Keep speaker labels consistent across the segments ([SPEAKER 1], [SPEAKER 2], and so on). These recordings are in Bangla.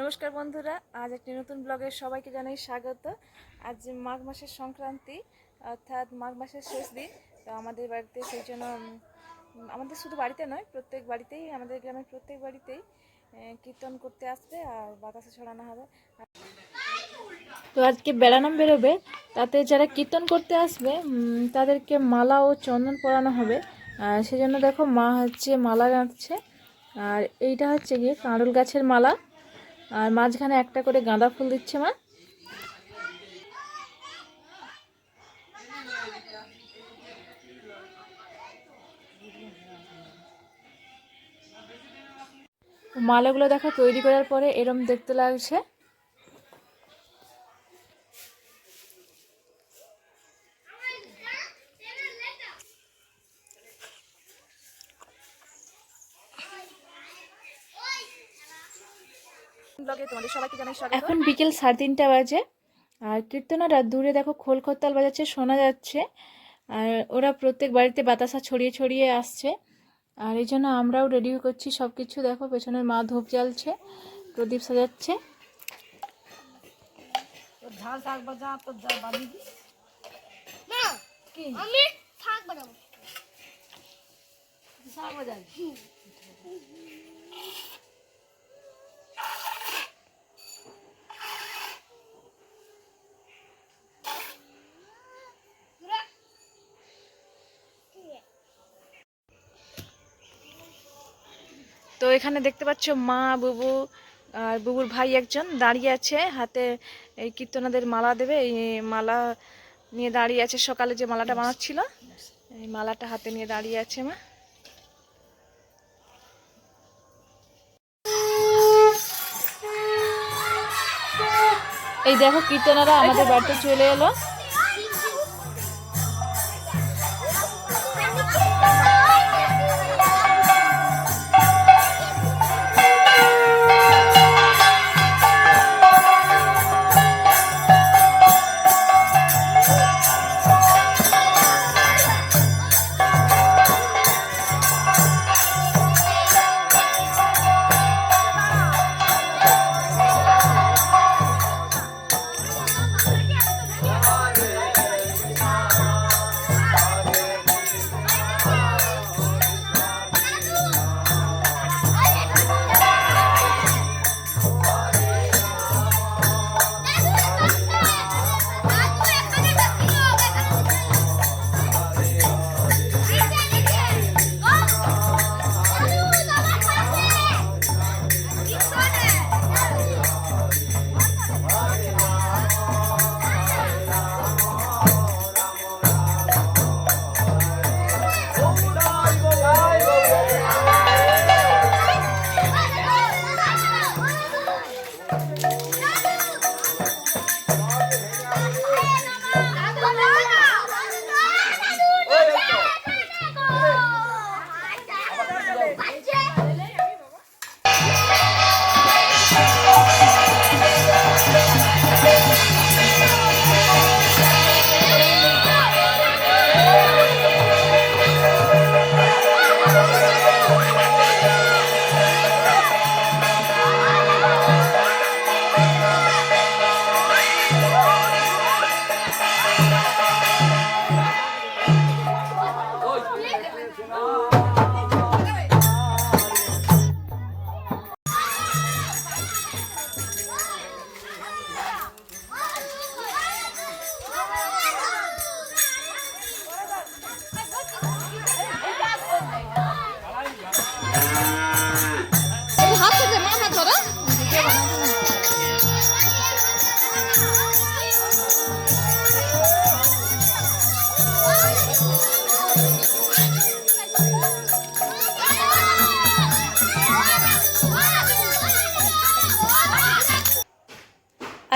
[SPEAKER 1] নমস্কার বন্ধুরা, আজ একটি নতুন ব্লগে সবাইকে জানাই স্বাগত। আজ মাঘ মাসের সংক্রান্তি, অর্থাৎ মাঘ মাসের শেষ দিন। তো আমাদের বাড়িতে সেই জন্য আমাদের শুধু বাড়িতে নয়, প্রত্যেক বাড়িতেই, আমাদের গ্রামের প্রত্যেক বাড়িতেই কীর্তন করতে আসবে আর বাতাসে ছড়ানো হবে। তো আজকে বেড়ানাম বেরোবে, তাতে যারা কীর্তন করতে আসবে তাদেরকে মালা ও চন্দন পরানো হবে। সেজন্য দেখো মা হচ্ছে মালা গাঁথছে, আর এইটা হচ্ছে গিয়ে কাঁড়ুল গাছের মালা। আর মাঝখানে একটা করে গাঁদা ফুল দিচ্ছে মা। মালাগুলো দেখো তৈরি করার পরে এরম দেখতে লাগছে। এখন বিকেল সাড়ে তিনটা বাজে। আর কীর্তনারা দূরে দেখো খোল খত্তাল বাজাচ্ছে শোনা যাচ্ছে। আর ওরা প্রত্যেক বাড়িতে বাতাসা ছড়িয়ে ছড়িয়ে আসছে। আর এই জন্য আমরাও রেডি করছি সব কিছু দেখো পেছনে মা ধূপ জ্বালছে প্রদীপ সাজাচ্ছে।
[SPEAKER 2] শাক বাজা তো
[SPEAKER 1] এখানে দেখতে পাচ্ছ মা, বুবু আর বুবুর ভাই একজন দাঁড়িয়ে আছে। হাতে এই কীর্তনাদের মালা দেবে। এই মালা নিয়ে দাঁড়িয়ে আছে। সকালে যে মালাটা বানাচ্ছিল, এই মালাটা হাতে নিয়ে দাঁড়িয়ে আছে মা। এই দেখো কীর্তনারা আমাদের বাড়িতে চলে এলো।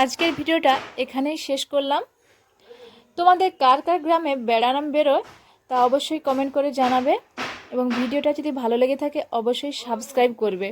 [SPEAKER 1] আজকের ভিডিওটা এখানেই শেষ করলাম। তোমাদের কার কার গ্রামে বেড়ানাম বেরোয় তা অবশ্যই কমেন্ট করে জানাবে এবং ভিডিওটা যদি ভালো লেগে থাকে অবশ্যই সাবস্ক্রাইব করবে।